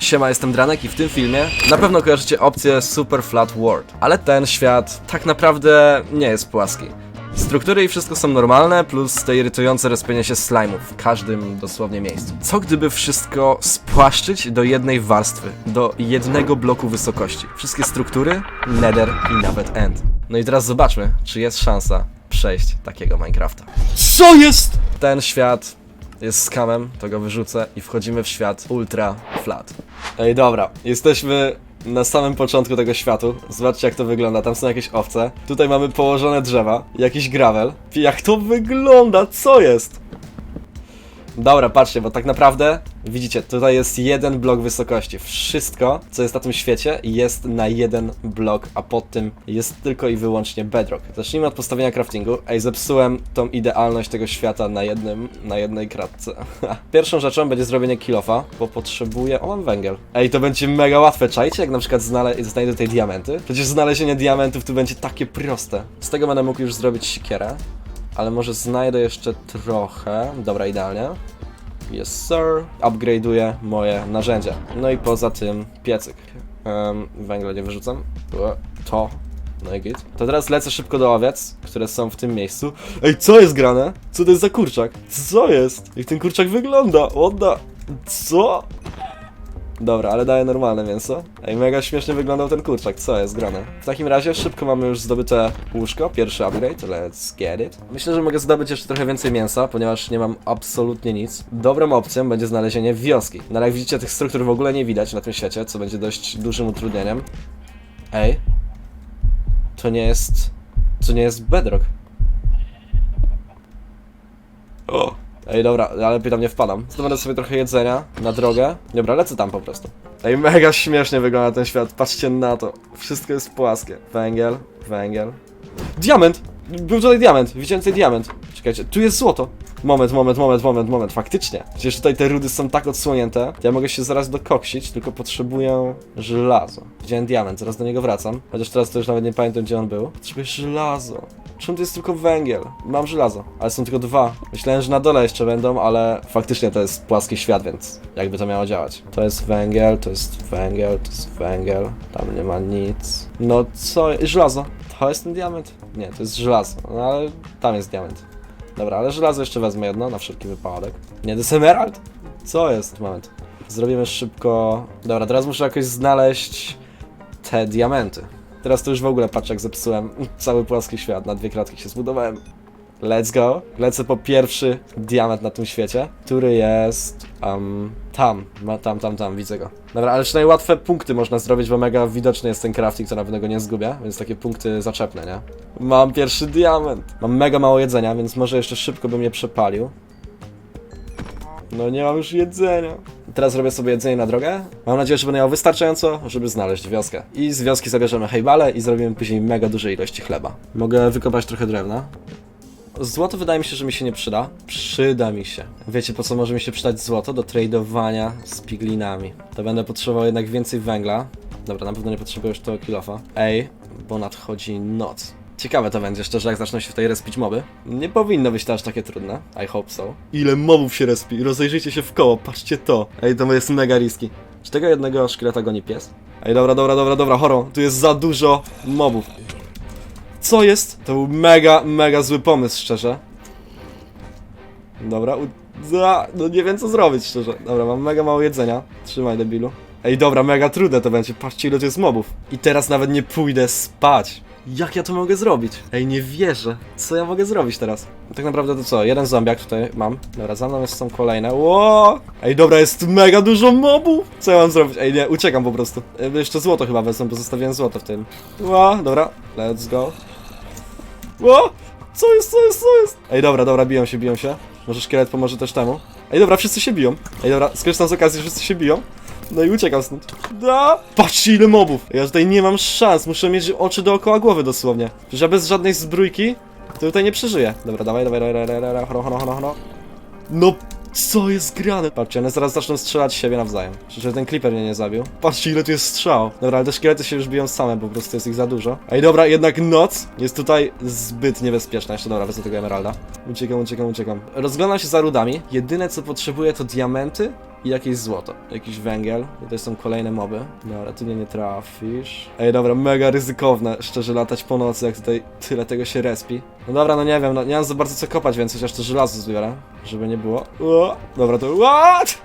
Siema, jestem Dranek i w tym filmie na pewno kojarzycie opcję Super Flat World, ale ten świat tak naprawdę nie jest płaski. Struktury i wszystko są normalne, plus te irytujące rozpienie się slime'ów w każdym dosłownie miejscu. Co gdyby wszystko spłaszczyć do jednej warstwy, do jednego bloku wysokości? Wszystkie struktury, nether i nawet end. No i teraz zobaczmy, czy jest szansa przejść takiego Minecrafta. Co jest? Ten świat jest skamem, to go wyrzucę i wchodzimy w świat ultra flat. Ej, dobra, jesteśmy na samym początku tego światu. Zobaczcie jak to wygląda, tam są jakieś owce. Tutaj mamy położone drzewa, jakiś gravel. Jak to wygląda, co jest? Dobra, patrzcie, bo tak naprawdę widzicie, tutaj jest jeden blok wysokości. Wszystko, co jest na tym świecie, jest na jeden blok, a pod tym jest tylko i wyłącznie bedrock. Zacznijmy od postawienia craftingu. Ej, zepsułem tą idealność tego świata na jednym, na jednej kratce. Pierwszą rzeczą będzie zrobienie kilofa, bo potrzebuję... O, mam węgiel. Ej, to będzie mega łatwe, czajcie? Jak na przykład znale... znajdę tutaj diamenty. Przecież znalezienie diamentów tu będzie takie proste. Z tego będę mógł już zrobić siekierę. Ale może znajdę jeszcze trochę. Dobra, idealnie. Yes, sir. Upgrade'uję moje narzędzia. No i poza tym piecyk. Um, węgla nie wyrzucam. E, To. No i git. To teraz lecę szybko do owiec, które są w tym miejscu. Ej, co jest grane? Co to jest za kurczak? Co jest? Jak ten kurczak wygląda? Odda. Co? Dobra, ale daję normalne mięso. Ej, mega śmiesznie wyglądał ten kurczak, co jest grane? W takim razie szybko mamy już zdobyte łóżko, pierwszy upgrade, let's get it. Myślę, że mogę zdobyć jeszcze trochę więcej mięsa, ponieważ nie mam absolutnie nic. Dobrą opcją będzie znalezienie wioski. No ale jak widzicie, tych struktur w ogóle nie widać na tym świecie, co będzie dość dużym utrudnieniem. Ej. To nie jest... To nie jest bedrock. O! Ej, dobra, ale lepiej tam nie wpadam. Zdobędę sobie trochę jedzenia na drogę. Dobra, lecę tam po prostu. Ej, mega śmiesznie wygląda ten świat. Patrzcie na to. Wszystko jest płaskie. Węgiel, węgiel. Diament! Był tutaj diament. Widziałem tutaj diament. Czekajcie, tu jest złoto. Moment, moment, moment, moment, moment. Faktycznie. Przecież tutaj te rudy są tak odsłonięte. Ja mogę się zaraz dokoksić, tylko potrzebuję żelazo. Widziałem diament, zaraz do niego wracam. Chociaż teraz to już nawet nie pamiętam, gdzie on był. Potrzebuję żelazo. Czemu to jest tylko węgiel? Mam żelazo, ale są tylko dwa. Myślałem, że na dole jeszcze będą, ale faktycznie to jest płaski świat, więc jakby to miało działać. To jest węgiel, to jest węgiel, to jest węgiel. Tam nie ma nic. No co? Żelazo. To jest ten diament? Nie, to jest żelazo, no ale tam jest diament. Dobra, ale żelazo jeszcze wezmę jedno, na wszelki wypadek. Nie, to jest emerald? Co jest? Moment. Zrobimy szybko... Dobra, teraz muszę jakoś znaleźć te diamenty. Teraz to już w ogóle patrz jak zepsułem cały płaski świat, na dwie kratki się zbudowałem. Let's go. Lecę po pierwszy diament na tym świecie, który jest um, tam, tam, tam, tam, widzę go. Dobra, ale przynajmniej łatwe punkty można zrobić, bo mega widoczny jest ten crafting, to na pewno go nie zgubię, więc takie punkty zaczepne, nie? Mam pierwszy diament. Mam mega mało jedzenia, więc może jeszcze szybko bym je przepalił. No nie mam już jedzenia. Teraz robię sobie jedzenie na drogę. Mam nadzieję, że będę miał wystarczająco, żeby znaleźć wioskę. I z wioski zabierzemy hejbale i zrobimy później mega duże ilości chleba. Mogę wykopać trochę drewna. Złoto wydaje mi się, że mi się nie przyda. Przyda mi się. Wiecie po co może mi się przydać złoto? Do tradowania z piglinami. To będę potrzebował jednak więcej węgla. Dobra, na pewno nie potrzebuję już tego kilofa. Ej, bo nadchodzi noc. Ciekawe to będzie, szczerze, jak zaczną się tutaj respić moby. Nie powinno być to aż takie trudne. I hope so. Ile mobów się respi? Rozejrzyjcie się w koło, patrzcie to. Ej, to jest mega riski. Czy tego jednego szkieleta goni pies? Ej, dobra, dobra, dobra, dobra, choro. Tu jest za dużo mobów. Co jest? To był mega, mega zły pomysł, szczerze. Dobra, u... Za, no nie wiem co zrobić, szczerze. Dobra, mam mega mało jedzenia. Trzymaj, debilu. Ej, dobra, mega trudne to będzie. Patrzcie, ile tu jest mobów. I teraz nawet nie pójdę spać. Jak ja to mogę zrobić? Ej, nie wierzę. Co ja mogę zrobić teraz? Tak naprawdę to co? Jeden zombiak tutaj mam. Dobra, za mną są kolejne. Ło! Ej, dobra, jest mega dużo mobów! Co ja mam zrobić? Ej, nie, uciekam po prostu. Ej, jeszcze złoto chyba wezmę, bo zostawiłem złoto w tym. Ło, dobra, let's go. Ło! Co jest, co jest, co jest? Ej, dobra, dobra, biją się, biją się. Może szkielet pomoże też temu. Ej, dobra, wszyscy się biją. Ej, dobra, skorzystam z okazji, wszyscy się biją. No i uciekam stąd. Da! Patrzcie ile mobów! Ja tutaj nie mam szans, muszę mieć oczy dookoła głowy dosłownie. Przecież ja bez żadnej zbrójki to tutaj nie przeżyję. Dobra, dawaj, dawaj, dawaj, dawaj, dawaj, horo, horo, horo. No, co jest grane? Patrzcie, one zaraz zaczną strzelać siebie nawzajem. Że ten creeper mnie nie zabił. Patrzcie ile tu jest strzał. Dobra, ale te szkielety się już biją same, po prostu jest ich za dużo. Ej, dobra, jednak noc jest tutaj zbyt niebezpieczna. Jeszcze dobra, wezmę tego emeralda. Uciekam, uciekam, uciekam. Rozglądam się za rudami. Jedyne co potrzebuję to diamenty i jakieś złoto. Jakiś węgiel. I to są kolejne moby. Dobra, tu mnie nie trafisz. Ej, dobra, mega ryzykowne, szczerze, latać po nocy, jak tutaj tyle tego się respi. No dobra, no nie wiem, no nie mam za bardzo co kopać, więc chociaż to żelazo zbiorę, żeby nie było. O, dobra, to... What?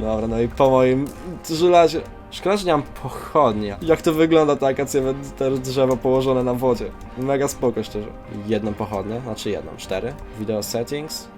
Dobra, no i po moim żelazie. Szkoda, że nie mam pochodni. Jak to wygląda ta akacja, te drzewo położone na wodzie. Mega spoko, szczerze. Jedną pochodnię, znaczy jedną, cztery. Video settings.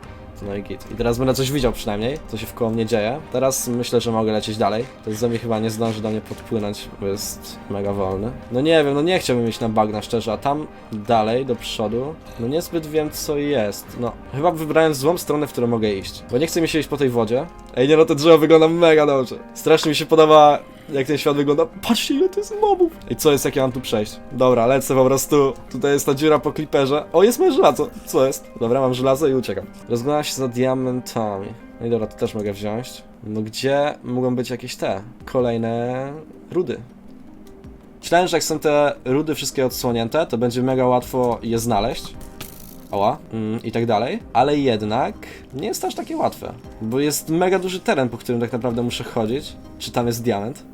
No i git. I teraz będę coś widział przynajmniej, co się wkoło mnie dzieje. Teraz myślę, że mogę lecieć dalej. To zombie chyba nie zdąży do mnie podpłynąć, bo jest mega wolny. No nie wiem, no nie chciałbym iść na bagna szczerze, a tam dalej, do przodu, no niezbyt wiem co jest. No, chyba wybrałem złą stronę, w którą mogę iść. Bo nie chce mi się iść po tej wodzie. Ej, nie no, to drzewo wygląda mega dobrze. Strasznie mi się podoba, jak ten świat wygląda. Patrzcie, ile to jest mobów. I co jest, jak ja mam tu przejść? Dobra, lecę po prostu. Tutaj jest ta dziura po kliperze. O, jest moje żelazo. Co jest? Dobra, mam żelazo i uciekam. Rozglądam się za diamentami. No i dobra, to też mogę wziąć. No gdzie mogą być jakieś te kolejne rudy? Myślałem, że jak są te rudy wszystkie odsłonięte, to będzie mega łatwo je znaleźć. Oła, mm, i tak dalej, ale jednak nie jest aż takie łatwe, bo jest mega duży teren, po którym tak naprawdę muszę chodzić. Czy tam jest diament?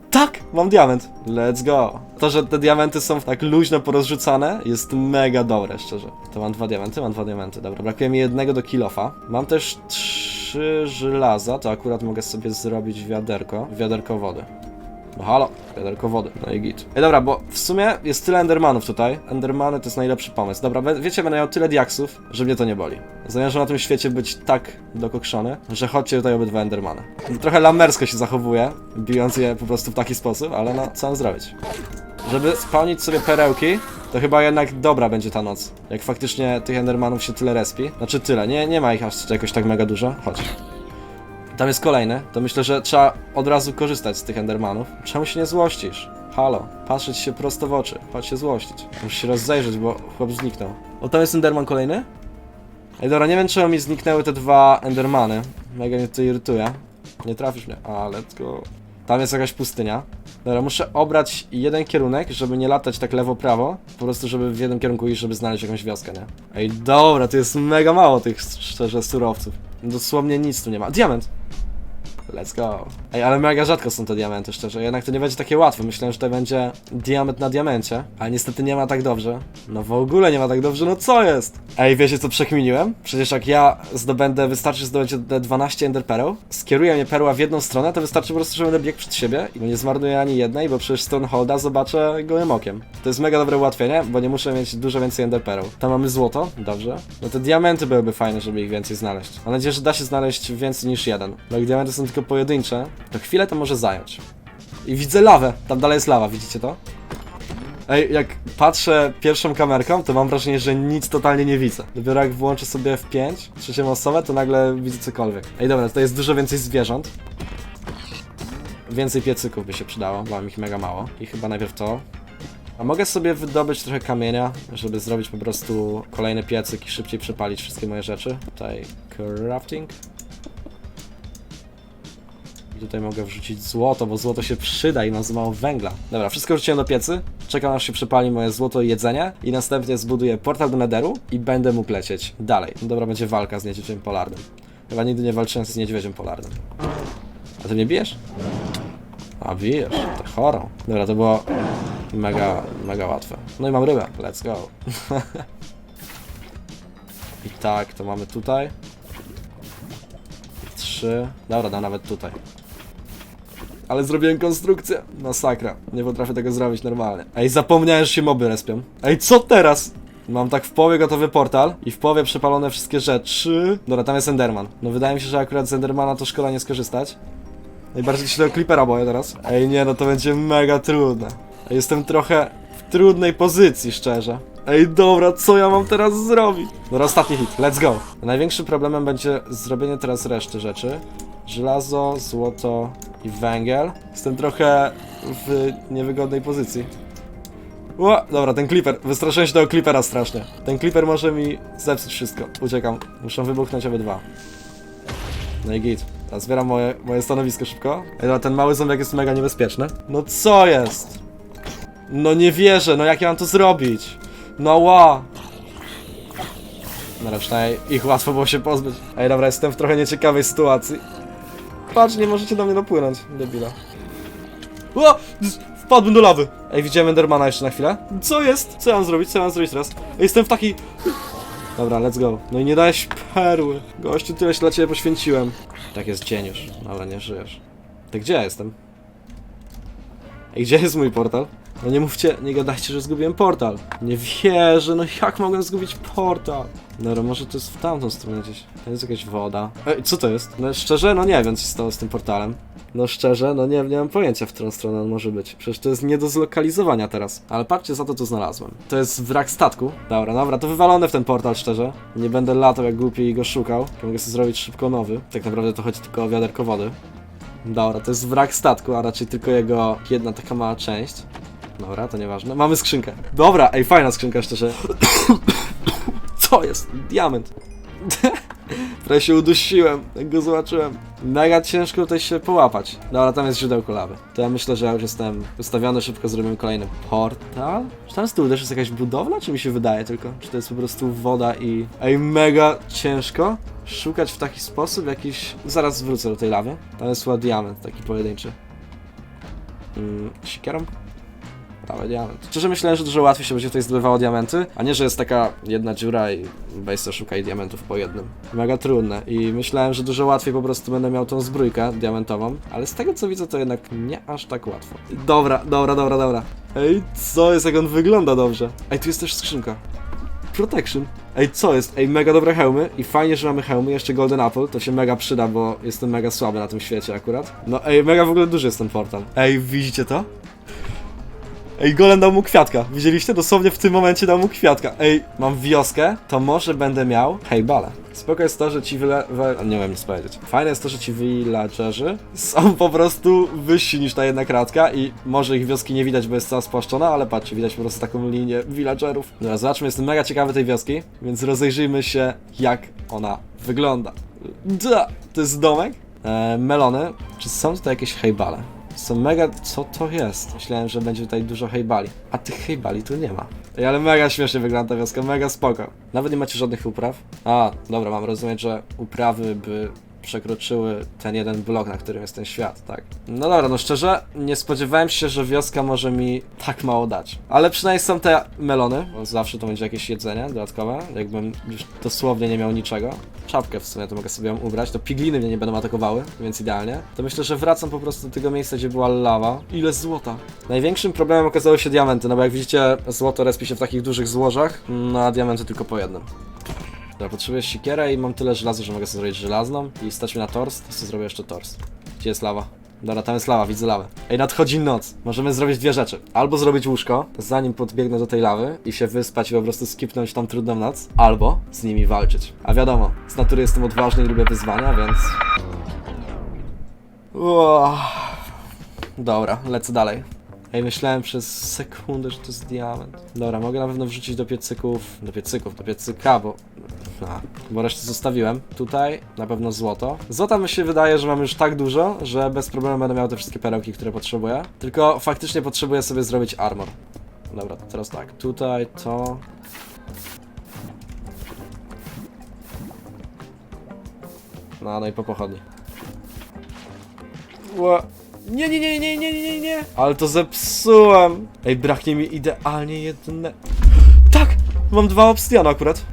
Mam diament. Let's go. To, że te diamenty są tak luźno porozrzucane, jest mega dobre, szczerze. To mam dwa diamenty, mam dwa diamenty. Dobra, brakuje mi jednego do kilofa. Mam też trzy żelaza, to akurat mogę sobie zrobić wiaderko, wiaderko wody. No halo, wiaderko wody, no i git. Ej, dobra, bo w sumie jest tyle endermanów tutaj. Endermany to jest najlepszy pomysł. Dobra, wiecie, będę miał tyle diaksów, że mnie to nie boli. Zamierzam na tym świecie być tak dokokszony, że chodźcie tutaj obydwa endermany. Trochę lamersko się zachowuję, bijąc je po prostu w taki sposób, ale no, co mam zrobić? Żeby spełnić sobie perełki, to chyba jednak dobra będzie ta noc. Jak faktycznie tych endermanów się tyle respi. Znaczy tyle, nie, nie ma ich aż jakoś tak mega dużo. Chodź. Tam jest kolejny, to myślę, że trzeba od razu korzystać z tych endermanów. Czemu się nie złościsz? Halo, patrzeć się prosto w oczy, patrz się złościć. Musisz się rozejrzeć, bo chłop zniknął. O, tam jest enderman kolejny? Ej, dobra, nie wiem czemu mi zniknęły te dwa endermany. Mega mnie to irytuje. Nie trafisz mnie, a let's go. Tam jest jakaś pustynia. Dobra, muszę obrać jeden kierunek, żeby nie latać tak lewo-prawo. Po prostu, żeby w jednym kierunku iść, żeby znaleźć jakąś wioskę, nie? Ej, dobra, to jest mega mało tych, szczerze, surowców. Dosłownie nic tu nie ma. Diament! Let's go. Ej, ale mega rzadko są te diamenty, szczerze. Jednak to nie będzie takie łatwe. Myślałem, że to będzie diament na diamencie, ale niestety nie ma tak dobrze. No w ogóle nie ma tak dobrze, no co jest? Ej, wiecie co przekminiłem? Przecież jak ja zdobędę, wystarczy zdobyć te 12 ender pereł, skieruje mnie perła w jedną stronę, to wystarczy po prostu, że będę biegł przed siebie i nie zmarnuję ani jednej, bo przecież Stoneholda zobaczę gołym okiem. To jest mega dobre ułatwienie, bo nie muszę mieć dużo więcej ender pereł. Tam mamy złoto, dobrze. No te diamenty byłyby fajne, żeby ich więcej znaleźć. Mam nadzieję, że da się znaleźć więcej niż jeden. Bo diamenty są tylko pojedyncze, to chwilę to może zająć. I widzę lawę. Tam dalej jest lawa, widzicie to? Ej, jak patrzę pierwszą kamerką, to mam wrażenie, że nic totalnie nie widzę. Dopiero jak włączę sobie w 5, trzecią osobę, to nagle widzę cokolwiek. Ej, dobra, tutaj jest dużo więcej zwierząt. Więcej piecyków by się przydało, bo mam ich mega mało. I chyba najpierw to. A mogę sobie wydobyć trochę kamienia, żeby zrobić po prostu kolejny piecyk i szybciej przepalić wszystkie moje rzeczy. Tutaj crafting. Tutaj mogę wrzucić złoto, bo złoto się przyda i mam za mało węgla. Dobra, wszystko wrzuciłem do piecy. Czekam aż się przepali moje złoto i jedzenie. I następnie zbuduję portal do Netheru i będę mógł lecieć dalej. No dobra, będzie walka z niedźwiedziem polarnym. Chyba nigdy nie walczyłem z niedźwiedziem polarnym. A ty mnie bijesz? A bijesz, to chorą. Dobra, to było mega, mega łatwe. No i mam rybę, let's go. I tak, to mamy tutaj. Trzy. Dobra, da nawet tutaj. Ale zrobiłem konstrukcję. Masakra. Nie potrafię tego zrobić normalnie. Ej, zapomniałem, że się moby respią. Ej, co teraz? Mam tak w połowie gotowy portal i w połowie przepalone wszystkie rzeczy. Dobra, tam jest Enderman. No wydaje mi się, że akurat z Endermana to szkoda nie skorzystać. Najbardziej się tego Creepera boję teraz. Ej, nie, no to będzie mega trudne. Jestem trochę w trudnej pozycji, szczerze. Ej, dobra, co ja mam teraz zrobić? Dobra, ostatni hit, let's go. Największym problemem będzie zrobienie teraz reszty rzeczy. Żelazo, złoto i węgiel. Jestem trochę w niewygodnej pozycji. Ło, dobra, ten clipper. Wystraszyłem się tego clippera strasznie. Ten clipper może mi zepsuć wszystko. Uciekam. Muszę wybuchnąć obydwa. No i git. Teraz zbieram moje, moje stanowisko szybko. Ej, dobra, ten mały zombiak jest mega niebezpieczny. No co jest? No nie wierzę, no jak ja mam to zrobić? No ła! No przynajmniej ich łatwo było się pozbyć. Ej, dobra, jestem w trochę nieciekawej sytuacji. Patrz, nie możecie do mnie dopłynąć, debila. O! Wpadłem do lawy! Ej, widziałem Endermana jeszcze na chwilę. Co jest? Co ja mam zrobić? Co ja mam zrobić teraz? Jestem w takiej... Dobra, let's go. No i nie dałeś perły. Gościu, tyle się dla ciebie poświęciłem. Tak jest dzień już, ale nie żyjesz. To gdzie ja jestem? Ej, gdzie jest mój portal? No nie mówcie, nie gadajcie, że zgubiłem portal. Nie wierzę, no jak mogłem zgubić portal? Dobra, może to jest w tamtą stronę gdzieś. To jest jakaś woda. Ej, co to jest? No szczerze, no nie wiem, co się stało z tym portalem. No szczerze, no nie, nie mam pojęcia, w którą stronę on może być. Przecież to jest nie do zlokalizowania teraz. Ale patrzcie, za to to znalazłem. To jest wrak statku. Dobra, dobra, to wywalone w ten portal, szczerze. Nie będę latał jak głupi i go szukał. Mogę sobie zrobić szybko nowy. Tak naprawdę to chodzi tylko o wiaderko wody. Dobra, to jest wrak statku, a raczej tylko jego jedna taka mała część. Dobra, to nieważne. Mamy skrzynkę. Dobra, ej, fajna skrzynka, szczerze. Co jest? Diament. Prawie się udusiłem, jak go zobaczyłem. Mega ciężko tutaj się połapać. Dobra, tam jest źródełko lawy. To ja myślę, że ja już jestem ustawiony, szybko zrobimy kolejny portal. Czy tam z tyłu też jest jakaś budowla, czy mi się wydaje tylko? Czy to jest po prostu woda i... Ej, mega ciężko szukać w taki sposób jakiś... Zaraz wrócę do tej lawy. Tam jest chyba diament taki pojedynczy. Mm, sikierą? Prawie diament. Szczerze myślałem, że dużo łatwiej się będzie tutaj zdobywało diamenty, a nie, że jest taka jedna dziura i weź sobie szukaj diamentów po jednym. Mega trudne i myślałem, że dużo łatwiej po prostu będę miał tą zbrójkę diamentową, ale z tego co widzę to jednak nie aż tak łatwo. Dobra, dobra, dobra, dobra. Ej, co jest, jak on wygląda dobrze. Ej, tu jest też skrzynka. Protection. Ej, co jest? Ej, mega dobre hełmy i fajnie, że mamy hełmy, jeszcze Golden Apple, to się mega przyda, bo jestem mega słaby na tym świecie akurat. No ej, mega w ogóle duży jest ten portal. Ej, widzicie to? Ej, Golem dał mu kwiatka. Widzieliście? Dosłownie w tym momencie dał mu kwiatka. Ej, mam wioskę, to może będę miał hejbale. Spoko jest to, że ci wyle... We... Nie wiem nic powiedzieć. Fajne jest to, że ci villagerzy są po prostu wyżsi niż ta jedna kratka i może ich wioski nie widać, bo jest cała spłaszczona, ale patrzcie, widać po prostu taką linię villagerów. Dobra, zobaczmy, jestem mega ciekawy tej wioski, więc rozejrzyjmy się, jak ona wygląda. Da, to jest domek? E, melony. Czy są tutaj jakieś hejbale? Są mega... Co to jest? Myślałem, że będzie tutaj dużo hejbali. A tych hejbali tu nie ma. Ej, ale mega śmiesznie wygląda ta wioska, mega spoko. Nawet nie macie żadnych upraw? A, dobra, mam rozumieć, że uprawy by przekroczyły ten jeden blok, na którym jest ten świat, tak? No dobra, no szczerze, nie spodziewałem się, że wioska może mi tak mało dać. Ale przynajmniej są te melony, bo zawsze to będzie jakieś jedzenie dodatkowe, jakbym już dosłownie nie miał niczego. Czapkę w sumie to mogę sobie ją ubrać, to pigliny mnie nie będą atakowały, więc idealnie. To myślę, że wracam po prostu do tego miejsca, gdzie była lawa. Ile złota? Największym problemem okazały się diamenty, no bo jak widzicie, złoto respi się w takich dużych złożach, no a diamenty tylko po jednym. Dobra, potrzebuję siekierę i mam tyle żelaza, że mogę sobie zrobić żelazną i stać mi na tors, to sobie zrobię jeszcze tors. Gdzie jest lawa? Dobra, tam jest lawa, widzę lawę. Ej, nadchodzi noc. Możemy zrobić dwie rzeczy. Albo zrobić łóżko, zanim podbiegnę do tej lawy i się wyspać i po prostu skipnąć tam trudną noc, albo z nimi walczyć. A wiadomo, z natury jestem odważny i lubię wyzwania, więc... Uah. Dobra, lecę dalej. Ej, myślałem przez sekundę, że to jest diament. Dobra, mogę na pewno wrzucić do piecyków, do piecyków, do piecyka, bo... A, bo resztę zostawiłem. Tutaj na pewno złoto. Złota mi się wydaje, że mam już tak dużo, że bez problemu będę miał te wszystkie perełki, które potrzebuję. Tylko faktycznie potrzebuję sobie zrobić armor. Dobra, teraz tak, tutaj to... No, no i po pochodni. Ła. Nie, nie, nie, nie, nie, nie, nie. Ale to zepsułem. Ej, braknie mi idealnie jedne. Tak! Mam dwa obsydiany akurat.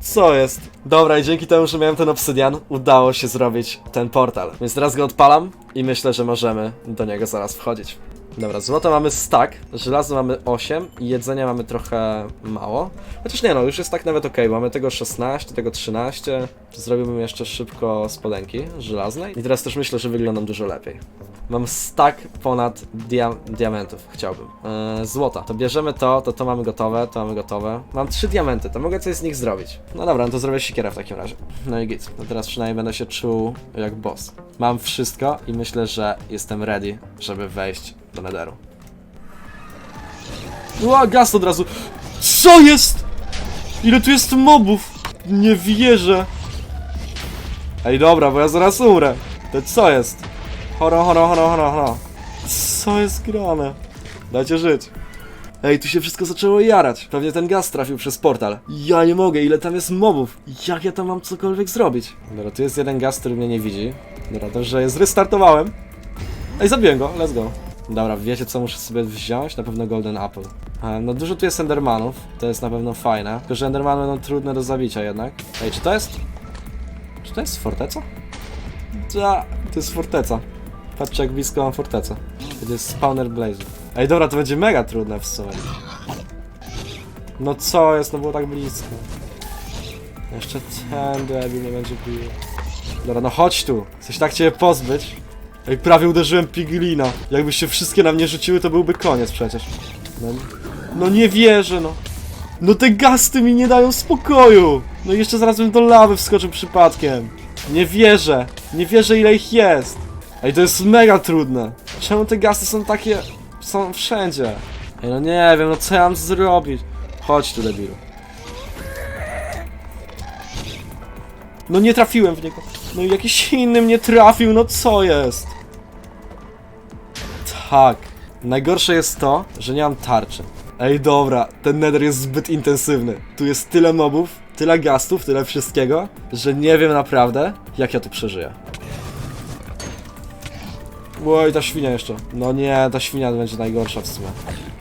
Co jest? Dobra, i dzięki temu, że miałem ten obsydian, udało się zrobić ten portal. Więc teraz go odpalam i myślę, że możemy do niego zaraz wchodzić. Dobra, złoto mamy stack, żelazo mamy 8 i jedzenia mamy trochę mało. Chociaż nie no, już jest tak nawet ok, mamy tego 16, tego 13. Zrobiłbym jeszcze szybko spodenki żelaznej. I teraz też myślę, że wyglądam dużo lepiej. Mam stack ponad dia diamentów, chciałbym. Eee, złota. To bierzemy to, to to mamy gotowe, to mamy gotowe. Mam trzy diamenty, to mogę coś z nich zrobić. No dobra, no to zrobię siekierę w takim razie. No i git. No teraz przynajmniej będę się czuł jak boss. Mam wszystko i myślę, że jestem ready, żeby wejść do netheru. Ła, gaz od razu. Co jest? Ile tu jest mobów? Nie wierzę. Ej, dobra, bo ja zaraz umrę. To co jest? Horo, horo, horo, horo, horo. Co jest grane? Dajcie żyć. Ej, tu się wszystko zaczęło jarać. Pewnie ten gaz trafił przez portal. Ja nie mogę, ile tam jest mobów. Jak ja tam mam cokolwiek zrobić? Dobra, tu jest jeden gaz, który mnie nie widzi. Dobra, dobrze, zrestartowałem. Ej, zabiłem go, let's go. Dobra, wiecie co muszę sobie wziąć? Na pewno Golden Apple. E, No dużo tu jest Endermanów, to jest na pewno fajne. Tylko, że Endermany będą trudne do zabicia jednak. Ej, czy to jest... Czy to jest forteca? Ja, to jest forteca. Patrzcie jak blisko mam fortecę. To jest spawner Blaze'ów. Ej, dobra, to będzie mega trudne w sumie. No co jest, no było tak blisko. Jeszcze ten debil nie będzie bił. Dobra, no chodź tu. Chcę się tak ciebie pozbyć. Ej, prawie uderzyłem Piglina. Jakby się wszystkie na mnie rzuciły, to byłby koniec przecież. No, no nie wierzę, no. No te gasty mi nie dają spokoju. No i jeszcze zaraz bym do lawy wskoczył przypadkiem. Nie wierzę. Nie wierzę ile ich jest. Ej, to jest mega trudne. Czemu te gasty są takie... są wszędzie? Ej, no nie wiem, no co ja mam zrobić? Chodź tu, debilu. No nie trafiłem w niego. No i jakiś inny mnie trafił, no co jest? Tak. Najgorsze jest to, że nie mam tarczy. Ej, dobra, ten nether jest zbyt intensywny. Tu jest tyle mobów, tyle gastów, tyle wszystkiego, że nie wiem naprawdę, jak ja tu przeżyję. Oj, ta świnia jeszcze. No nie, ta świnia będzie najgorsza w sumie.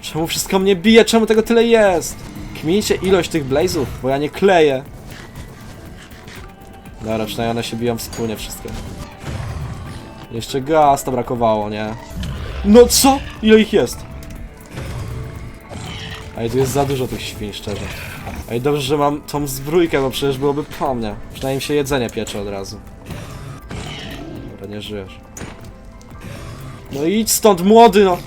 Czemu wszystko mnie bije? Czemu tego tyle jest? Kmijcie ilość tych blazów, bo ja nie kleję. Dobra, przynajmniej one się biją wspólnie wszystkie. Jeszcze gasta brakowało, nie? No co? Ile ich jest? Ej, tu jest za dużo tych świń, szczerze. Ej, dobrze, że mam tą zbrójkę, bo przecież byłoby po mnie. Przynajmniej się jedzenie piecze od razu. Dobra, nie żyjesz. No idź stąd, młody, no!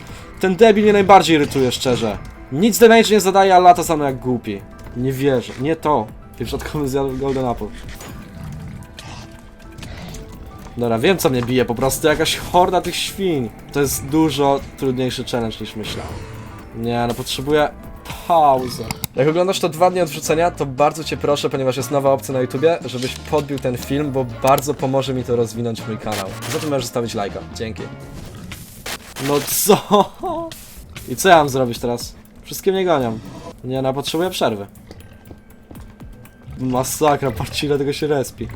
Ten debil mnie najbardziej irytuje, szczerze. Nic damage nie zadaje, a lata mną jak głupi. Nie wierzę. Nie to. Przypadkowy zjadł Golden Apple. Dobra, wiem co mnie bije, po prostu jakaś horda tych świń. To jest dużo trudniejszy challenge niż myślałem. Nie, no potrzebuję pauzę. Jak oglądasz to dwa dni odrzucenia, to bardzo cię proszę, ponieważ jest nowa opcja na YouTubie, żebyś podbił ten film, bo bardzo pomoże mi to rozwinąć mój kanał. Za to możesz zostawić lajka. Dzięki. No co? I co ja mam zrobić teraz? Wszystkie mnie gonią. Nie, no potrzebuję przerwy. Masakra, patrzcie ile tego się respi.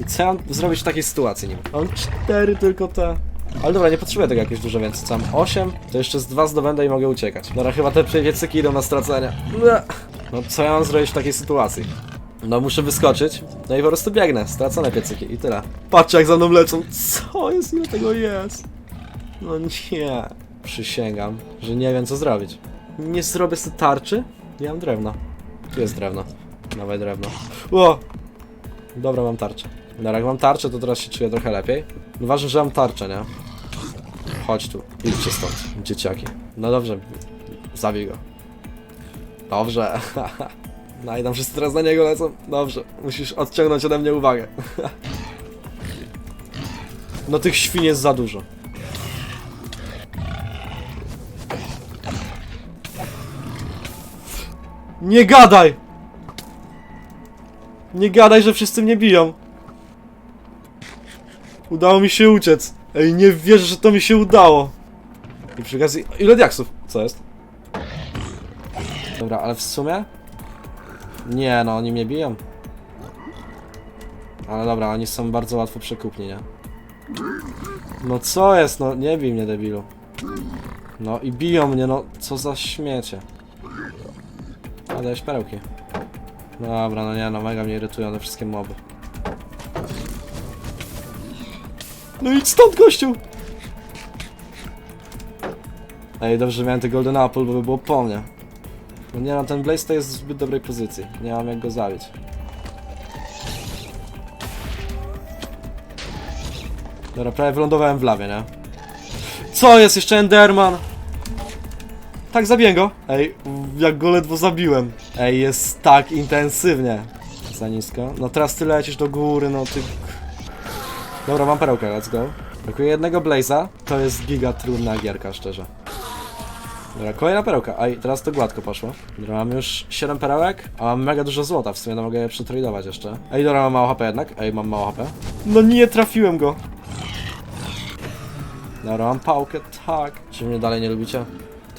I co ja mam zrobić w takiej sytuacji nim? Mam cztery tylko te. Ale dobra, nie potrzebuję tego jakieś dużo więcej. Co mam 8, to jeszcze z dwa zdobędę i mogę uciekać. Dobra, chyba te piecyki idą na stracenie. No co ja mam zrobić w takiej sytuacji? No muszę wyskoczyć. No i po prostu biegnę. Stracone piecyki i tyle. Patrzcie jak za mną lecą. Co jest? Ile tego jest? No nie. Przysięgam, że nie wiem co zrobić. Nie zrobię sobie tarczy? Nie mam drewna. Tu jest drewno. Nowe drewno. O! Dobra, mam tarczę. Dobra, jak mam tarczę, to teraz się czuję trochę lepiej. No Ważne, że mam tarczę, nie? Chodź tu, idźcie stąd, dzieciaki. No dobrze, zabij go. Dobrze. No i tam wszyscy teraz na niego lecą. Dobrze, musisz odciągnąć ode mnie uwagę. No tych świn jest za dużo. Nie gadaj! Nie gadaj, że wszyscy mnie biją. Udało mi się uciec. Ej, nie wierzę, że to mi się udało. I przy okazji... Ile diaksów? Co jest? Dobra, ale w sumie... Nie, no oni mnie biją. Ale dobra, oni są bardzo łatwo przekupni, nie? No co jest, no nie bij mnie debilu. No i biją mnie, no co za śmiecie. A dałeś perełki. Dobra, no nie no, mega mnie irytują te wszystkie moby. No idź stąd, gościu! Ej, dobrze, że miałem ten Golden Apple, bo by było po mnie. No nie no, ten Blaze to jest w zbyt dobrej pozycji. Nie mam jak go zabić. Dobra, prawie wylądowałem w lawie, nie? Co jest? Jeszcze Enderman! Tak, zabiję go. Ej, jak go ledwo zabiłem. Ej, jest tak intensywnie. Za nisko. No teraz ty lecisz do góry, no ty... Dobra, mam perełkę, let's go. Brakuje jednego Blaze'a. To jest giga trudna gierka, szczerze. Dobra, kolejna perełka. Aj, teraz to gładko poszło. Dobra, mam już 7 perełek, a mam mega dużo złota, w sumie no mogę je przetradować jeszcze. Ej, dobra, mam mało HP jednak. Ej, mam mało HP. No nie trafiłem go. Dobra, mam pałkę, tak. Czy mnie dalej nie lubicie?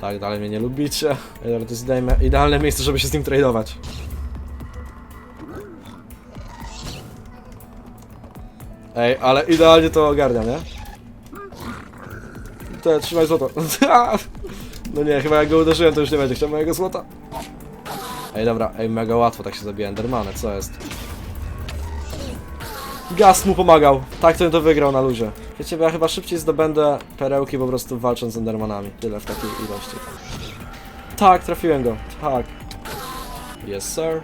Tak, dalej mnie nie lubicie. Ej, dobra, to jest idealne, miejsce, żeby się z nim tradować. Ej, ale idealnie to ogarnia, nie? Te, trzymaj złoto. No nie, chyba jak go uderzyłem, to już nie będzie chciał mojego złota. Ej, dobra, ej, mega łatwo tak się zabija Endermany, co jest? Gast mu pomagał. Tak to to wygrał na luzie. Wiecie, bo ja chyba szybciej zdobędę perełki po prostu walcząc z Endermanami. Tyle w takiej ilości. Tak, trafiłem go. Tak. Yes, sir.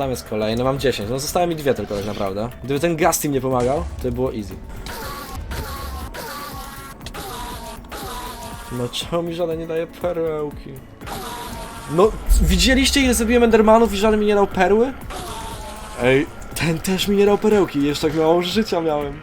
Tam jest kolejny, mam 10. No zostały mi dwie tylko tak naprawdę. Gdyby ten Gast im nie pomagał, to by było easy. No czemu mi żaden nie daje perełki? No, widzieliście ile zabiłem Endermanów i żaden mi nie dał perły? Ej, ten też mi nie dał perełki, jeszcze tak mało życia miałem.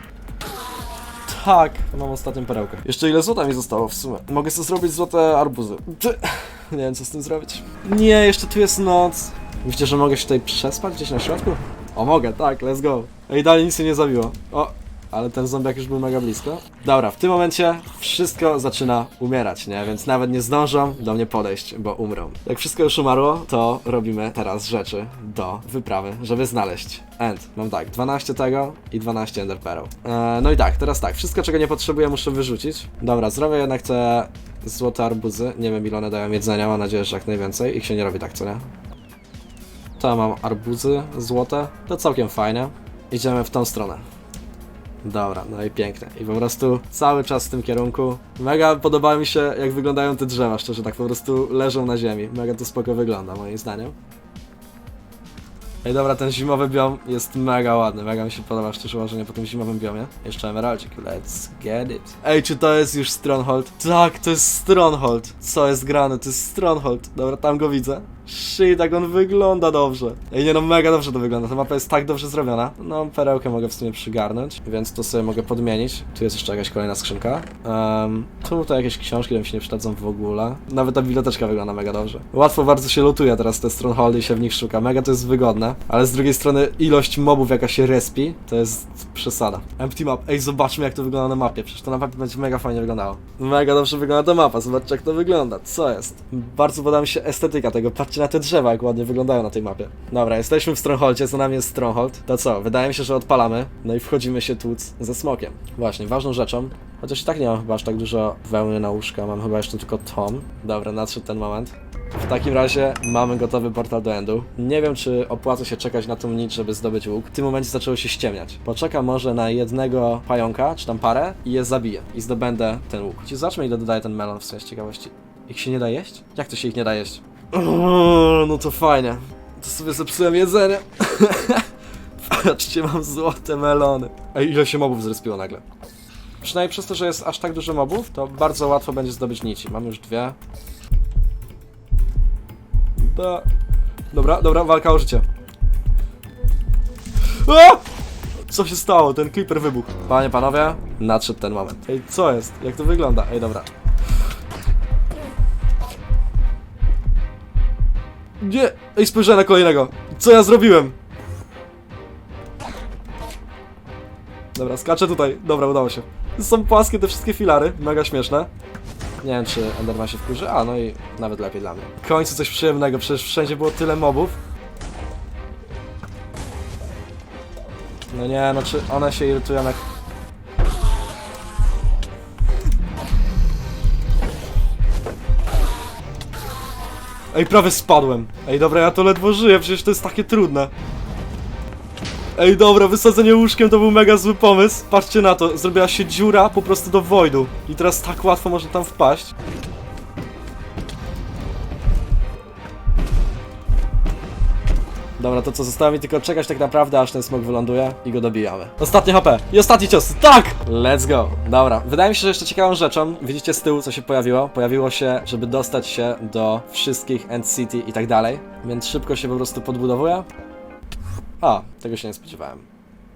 Tak, mam ostatnią perełkę. Jeszcze ile złota mi zostało w sumie? Mogę sobie zrobić złote arbuzy. Ty- Nie wiem co z tym zrobić. Nie, jeszcze tu jest noc. Myślicie, że mogę się tutaj przespać gdzieś na środku? O, mogę, tak, let's go. Ej, dalej nic się nie zabiło. O, ale ten zombiak już był mega blisko. Dobra, w tym momencie wszystko zaczyna umierać, nie? Więc nawet nie zdążą do mnie podejść, bo umrą. Jak wszystko już umarło, to robimy teraz rzeczy do wyprawy, żeby znaleźć end. Mam tak, 12 tego i 12 ender. Eee, no i tak, teraz tak, wszystko czego nie potrzebuję muszę wyrzucić. Dobra, zrobię jednak te złote arbuzy. Nie wiem ile one dają jedzenia, mam nadzieję, że jak najwięcej. Ich się nie robi tak, co nie? To mam arbuzy złote, to całkiem fajne. Idziemy w tą stronę. Dobra, no i pięknie. I po prostu cały czas w tym kierunku. Mega podoba mi się, jak wyglądają te drzewa, szczerze, tak po prostu leżą na ziemi. Mega to spoko wygląda, moim zdaniem. Ej, dobra, ten zimowy biom jest mega ładny, mega mi się podoba szczerze ułożenie po tym zimowym biomie. Jeszcze emeraldzik, let's get it. Ej, czy to jest już Stronghold? Tak, to jest Stronghold. Co jest grane? To jest Stronghold. Dobra, tam go widzę. Shit, jak on wygląda dobrze. Ej, nie no, mega dobrze to wygląda. Ta mapa jest tak dobrze zrobiona. No, perełkę mogę w sumie przygarnąć, więc to sobie mogę podmienić. Tu jest jeszcze jakaś kolejna skrzynka. Um, tutaj jakieś książki, które mi się nie przydadzą w ogóle. Nawet ta biblioteczka wygląda mega dobrze. Łatwo bardzo się lutuje teraz te strongholdy i się w nich szuka. Mega to jest wygodne, ale z drugiej strony ilość mobów jaka się respi, to jest przesada. Empty map. Ej, zobaczmy jak to wygląda na mapie. Przecież to na mapie będzie mega fajnie wyglądało. Mega dobrze wygląda ta mapa. Zobaczcie jak to wygląda. Co jest? Bardzo podoba mi się estetyka tego. Patrzcie na te drzewa, jak ładnie wyglądają na tej mapie. Dobra, jesteśmy w Strongholdzie, za nami jest Stronghold. To co? Wydaje mi się, że odpalamy. No i wchodzimy się tłuc ze smokiem. Właśnie, ważną rzeczą, chociaż i tak nie mam chyba aż tak dużo wełny na łóżka, mam chyba jeszcze tylko tom. Dobra, nadszedł ten moment. W takim razie mamy gotowy portal do endu. Nie wiem, czy opłaca się czekać na tą nic, żeby zdobyć łuk. W tym momencie zaczęło się ściemniać. Poczekam może na jednego pająka, czy tam parę i je zabiję. I zdobędę ten łuk. Ci zobaczmy ile dodaje ten melon w z ciekawości. Ich się nie da jeść? Jak to się ich nie da jeść? O, no to fajnie. To sobie zepsułem jedzenie. Patrzcie, mam złote melony. Ej, ile się mobów zrespiło nagle. Przynajmniej przez to, że jest aż tak dużo mobów, to bardzo łatwo będzie zdobyć nici. Mam już dwie. Da. Dobra, dobra, walka o życie. A! Co się stało? Ten creeper wybuchł. Panie, panowie, nadszedł ten moment. Ej, co jest? Jak to wygląda? Ej, dobra. Nie! Ej, spojrzałem na kolejnego. Co ja zrobiłem? Dobra, skaczę tutaj. Dobra, udało się. Są płaskie te wszystkie filary. Mega śmieszne. Nie wiem, czy Enderman się wkurzy. A, no i nawet lepiej dla mnie. W końcu coś przyjemnego, przecież wszędzie było tyle mobów. No nie, no czy one się irytują jak... Ej, prawie spadłem. Ej, dobra, ja to ledwo żyję, przecież to jest takie trudne. Ej, dobra, wysadzenie łóżkiem to był mega zły pomysł. Patrzcie na to, zrobiła się dziura po prostu do Voidu. I teraz tak łatwo można tam wpaść. Dobra, to co, zostało mi tylko czekać tak naprawdę, aż ten smok wyląduje i go dobijamy. Ostatnie HP i ostatni cios, tak! Let's go! Dobra, wydaje mi się, że jeszcze ciekawą rzeczą, widzicie z tyłu co się pojawiło? Pojawiło się, żeby dostać się do wszystkich End City i tak dalej, więc szybko się po prostu podbudowuje. A, tego się nie spodziewałem.